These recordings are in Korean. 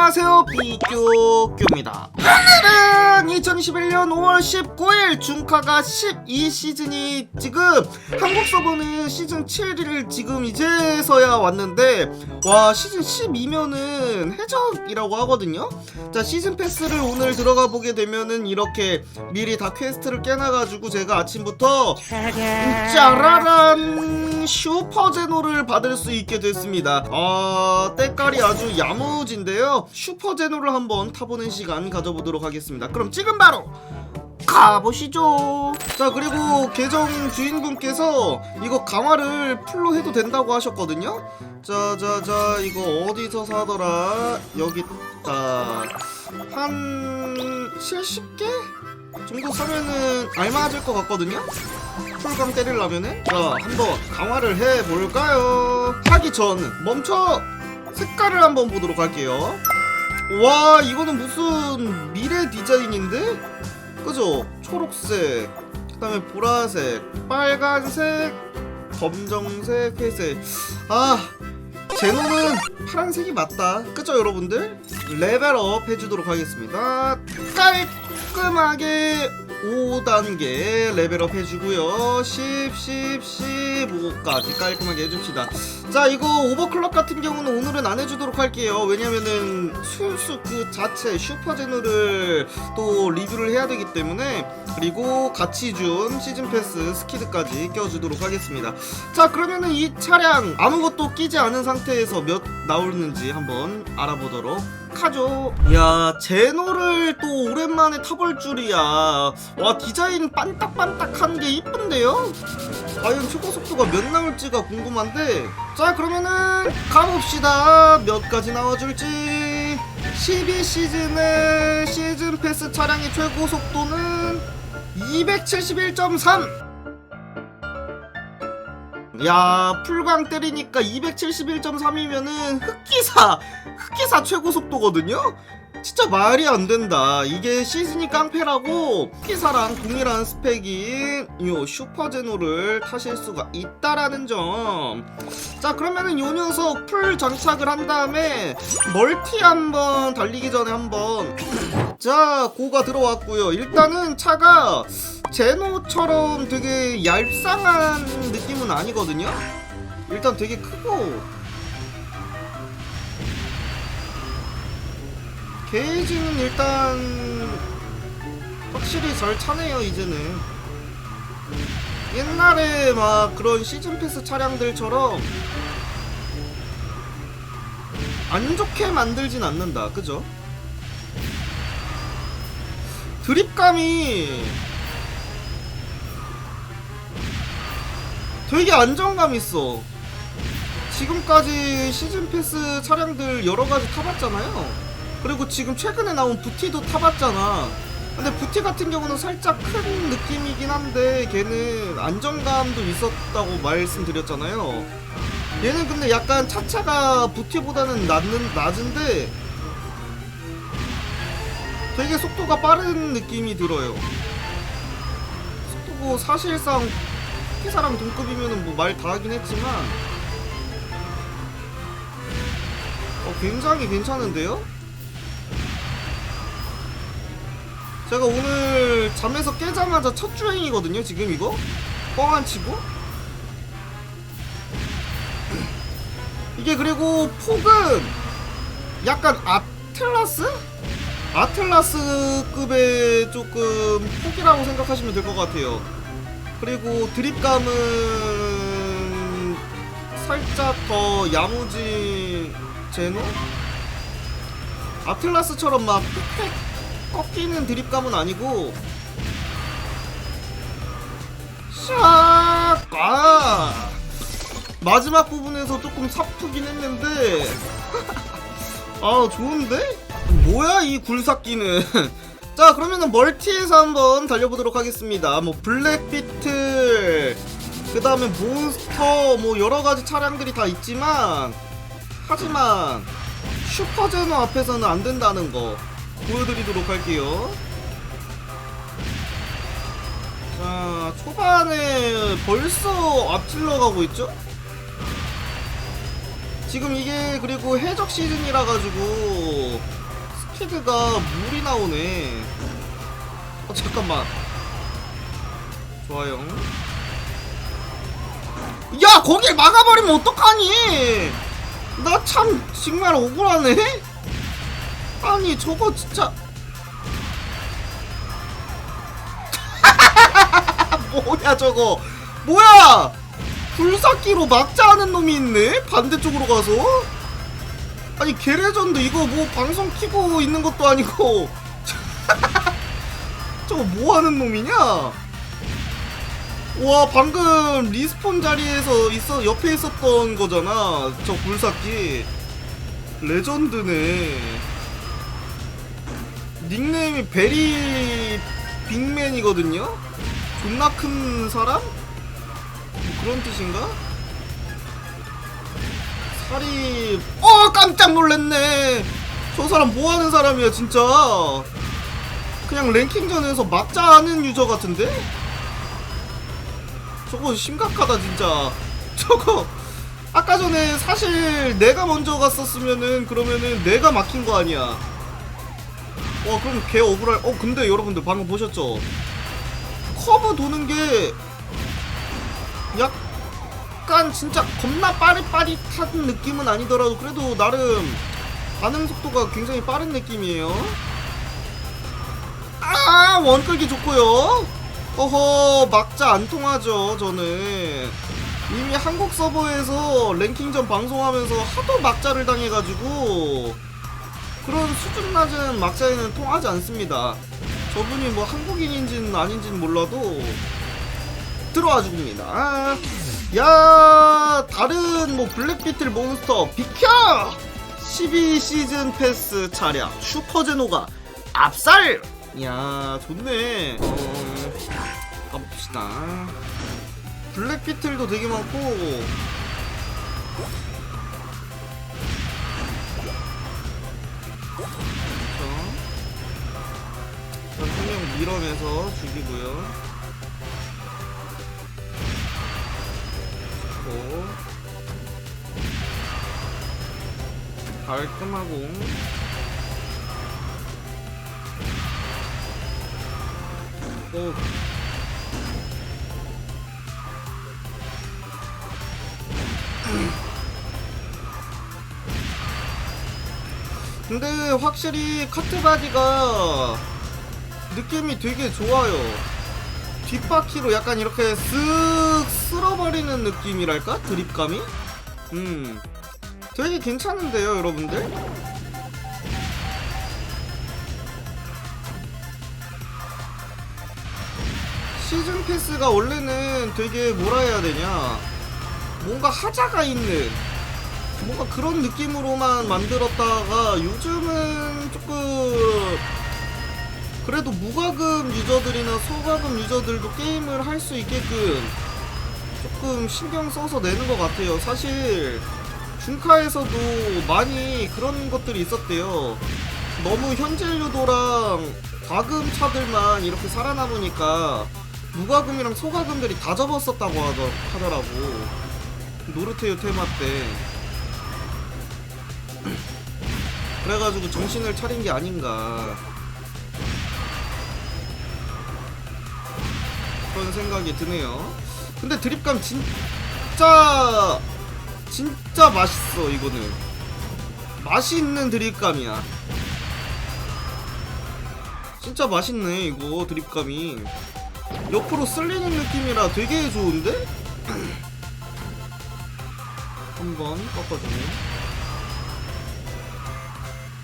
안녕하세요 비교교입니다 오늘은 2021년 5월 19일 중카가 12시즌이 지금 한국 서버는 시즌 7을 지금 이제서야 왔는데 와 시즌 12면은 해적이라고 하거든요 자 시즌 패스를 오늘 들어가 보게 되면은 이렇게 미리 다 퀘스트를 깨놔가지고 제가 아침부터 짜라란 슈퍼제노를 받을 수 있게 됐습니다. 아, 때깔이 아주 야무진데요. 슈퍼제노를 한번 타보는 시간 가져보도록 하겠습니다. 그럼 지금 바로 가보시죠. 자, 그리고 계정 주인분께서 이거 강화를 풀로 해도 된다고 하셨거든요. 자, 자, 자, 이거 어디서 사더라? 여기 있다. 한 70개? 정도 사면은 알맞을 것 같거든요? 풀강 때리려면은 자 한번 강화를 해볼까요? 하기 전 멈춰 색깔을 한번 보도록 할게요 와 이거는 무슨 미래 디자인인데? 그죠? 초록색 그 다음에 보라색 빨간색 검정색 회색 아 제노는 파란색이 맞다 그죠 여러분들? 레벨업 해주도록 하겠습니다 깔끔하게 5단계 레벨업 해주고요. 10, 10, 15까지 깔끔하게 해줍시다. 자 이거 오버클럭 같은 경우는 오늘은 안 해주도록 할게요. 왜냐면은 순수 그 자체 슈퍼제노를 또 리뷰를 해야 되기 때문에 그리고 같이 준 시즌 패스 스키드까지 껴주도록 하겠습니다. 자 그러면은 이 차량 아무것도 끼지 않은 상태에서 몇 나오는지 한번 알아보도록 하죠. 야 제노를 또 오랜만에 타볼 줄이야. 와 디자인 반딱반딱한 게 이쁜데요? 과연 초고 속도가 몇 나올지가 궁금한데. 자 그러면은 가봅시다. 몇 가지 나와줄지. 12시즌의 시즌 패스 차량의 최고 속도는 271.3 야 풀광 때리니까 271.3이면은 흑기사 흑기사 최고 속도거든요? 진짜 말이 안 된다. 이게 시즈니 깡패라고 흑기사랑 동일한 스펙인 요 슈퍼제노를 타실 수가 있다라는 점. 자 그러면은 요 녀석 풀 장착을 한 다음에 멀티 한번 달리기 전에 한번 자 고가 들어왔고요. 일단은 차가 제노처럼 되게 얄쌍한 느낌은 아니거든요. 일단 되게 크고 게이지는 일단 확실히 잘 차네요 이제는. 옛날에 막 그런 시즌 패스 차량들처럼 안 좋게 만들진 않는다 그죠? 드립감이 되게 안정감 있어. 지금까지 시즌 패스 차량들 여러 가지 타봤잖아요 그리고 지금 최근에 나온 부티도 타봤잖아. 근데 부티 같은 경우는 살짝 큰 느낌이긴 한데 걔는 안정감도 있었다고 말씀드렸잖아요. 얘는 근데 약간 차차가 부티보다는 낮는, 낮은데 되게 속도가 빠른 느낌이 들어요. 속도고 사실상 피사랑 동급이면은 뭐말 다 하긴 했지만 어, 굉장히 괜찮은데요? 제가 오늘 잠에서 깨자마자 첫 주행이거든요 지금 이거 뻥안 치고 이게 그리고 폭은 약간 아틀라스? 아틀라스급의 조금 폭이라고 생각하시면 될 것 같아요 그리고 드립감은 살짝 더 야무진 제노? 아틀라스처럼 막 꺾이는 드립감은 아니고 샥! 아! 마지막 부분에서 조금 사프긴 했는데 아 좋은데? 뭐야 이 굴삭기는 자 그러면은 멀티에서 한번 달려보도록 하겠습니다 뭐 블랙비틀 그 다음에 몬스터 뭐 여러가지 차량들이 다 있지만 하지만 슈퍼제노 앞에서는 안 된다는 거 보여드리도록 할게요. 자, 초반에 벌써 앞질러 가고 있죠? 지금 이게 그리고 해적 시즌이라 가지고 스키드가 물이 나오네. 어 잠깐만. 좋아요. 야 거길 막아버리면 어떡하니? 나 참 정말 억울하네. 아니 저거 진짜. 뭐야 저거? 뭐야? 불삭기로 막자 하는 놈이 있네? 반대쪽으로 가서? 아니 게레전드 이거 뭐 방송 키고 있는 것도 아니고 저거 뭐 하는 놈이냐? 와 방금 리스폰 자리에서 있어 옆에 있었던 거잖아 저 불삭기 레전드네 닉네임이 베리 빅맨이거든요? 존나 큰 사람? 뭐 그런 뜻인가? 살이 어 깜짝 놀랐네 저 사람 뭐하는 사람이야 진짜 그냥 랭킹전에서 막자 하는 유저 같은데? 저거 심각하다 진짜 저거 아까 전에 사실 내가 먼저 갔었으면은 그러면은 내가 막힌 거 아니야 와 그럼 개 억울할 어 근데 여러분들 방금 보셨죠? 커브 도는 게 약간 진짜 겁나 빠릿빠릿한 느낌은 아니더라도 그래도 나름 반응 속도가 굉장히 빠른 느낌이에요. 아 원끌기 좋고요. 어허 막자 안 통하죠 저는. 이미 한국 서버에서 랭킹전 방송하면서 하도 막자를 당해가지고 그런 수준 낮은 막자에는 통하지 않습니다. 저분이 뭐 한국인인지는 아닌지는 몰라도 들어와 줍니다. 아, 야 다른 뭐 블랙비틀 몬스터 비켜! 12 시즌 패스 차량 슈퍼제노가 압살! 야 좋네. 어, 가봅시다. 블랙비틀도 되게 많고 밀어내서 죽이고요. 좋고. 깔끔하고. 오. 근데 확실히 카트바디가 느낌이 되게 좋아요. 뒷바퀴로 약간 이렇게 쓱 쓸어버리는 느낌이랄까? 드립감이? 음. 되게 괜찮은데요, 여러분들? 시즌 패스가 원래는 되게 뭐라 해야 되냐 뭔가 하자가 있는 뭔가 그런 느낌으로만 만들었다가 요즘은 조금 그래도 무과금 유저들이나 소과금 유저들도 게임을 할 수 있게끔 조금 신경 써서 내는 것 같아요. 사실 중카에서도 많이 그런 것들이 있었대요. 너무 현질 유도랑 과금 차들만 이렇게 살아남으니까 무과금이랑 소과금들이 다 접었었다고 하더, 하더라고. 노르테유 테마 때. 그래가지고 정신을 차린 게 아닌가 그런 생각이 드네요. 근데 드립감 진짜 진짜 맛있어 이거는. 맛이 있는 드립감이야. 진짜 맛있네 이거 드립감이. 옆으로 쓸리는 느낌이라 되게 좋은데? 한번 꺾어주네.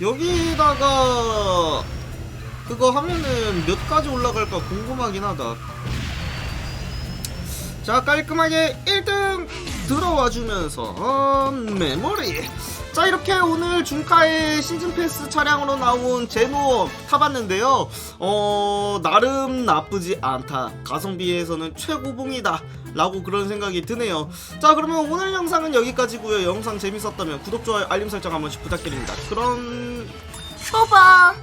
여기다가 그거 하면은 몇 가지 올라갈까 궁금하긴 하다 자 깔끔하게 1등 들어와 주면서 어, 메모리. 자 이렇게 오늘 중카의 시즌 패스 차량으로 나온 제노 타봤는데요. 어 나름 나쁘지 않다. 가성비에서는 최고봉이다. 라고 그런 생각이 드네요. 자 그러면 오늘 영상은 여기까지고요. 영상 재밌었다면 구독 좋아요 알림 설정 한 번씩 부탁드립니다. 그럼 쇼바